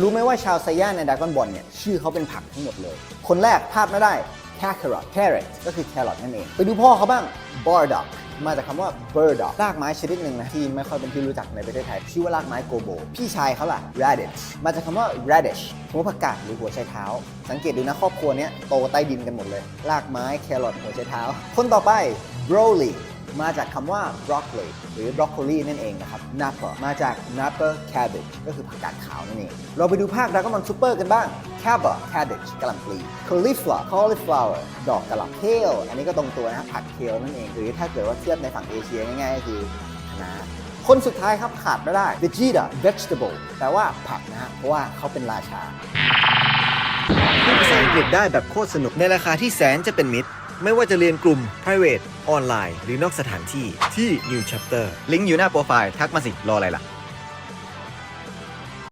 รู้ไหมว่าชาวไซย่าในดากอนบอลเนี่ยชื่อเขาเป็นผักทั้งหมดเลย คนแรกพลาดไม่ได้ carrot carrot ก็คือแครอทนั่นเอง ไปดูพ่อเขาบ้าง burdock มาจากคำว่า burdock รากไม้ชนิดหนึ่งนะที่ไม่ค่อยเป็นที่รู้จักในประเทศไทย ชื่อว่ารากไม้โกโบ พี่ชายเขาล่ะ radish มาจากคำว่า radish หัวผักกาดหรือหัวไชเท้า สังเกตดูนะครอบครัวเนี้ยโตใต้ดินกันหมดเลย รากไม้แครอทหัวไชเท้า คนต่อไป broccoli มาจากคำว่า broccoli หรือ broccoli นั่นเองนะครับ napa มาจาก napa cabbage ก็คือผักกาดขาวนั่นเอง เราไปดูภาคดราก้อนบอลซูเปอร์กันบ้าง caba cabbage กะหล่ำปลี cauliflower cauliflower ดอกกะหล่ำ kale อันนี้ก็ตรงตัวนะครับผัก kale นั่นเอง หรือถ้าเกิดว่าเทียบในฝั่งเอเชียง่ายๆก็คือคะน้าคนสุดท้ายครับขาดไม่ได้ vegeta vegetable แปลว่าผักนะฮะ เพราะว่าเขาเป็นราชาพูดภาษาอังกฤษได้แบบโคตรสนุกในราคาที่แสนจะเป็นมิตร ไม่ว่าจะเรียนกลุ่ม private ออนไลน์ หรือนอกสถานที่ที่ New Chapter ลิงก์อยู่หน้าโปรไฟล์ทักมาสิ รออะไรล่ะ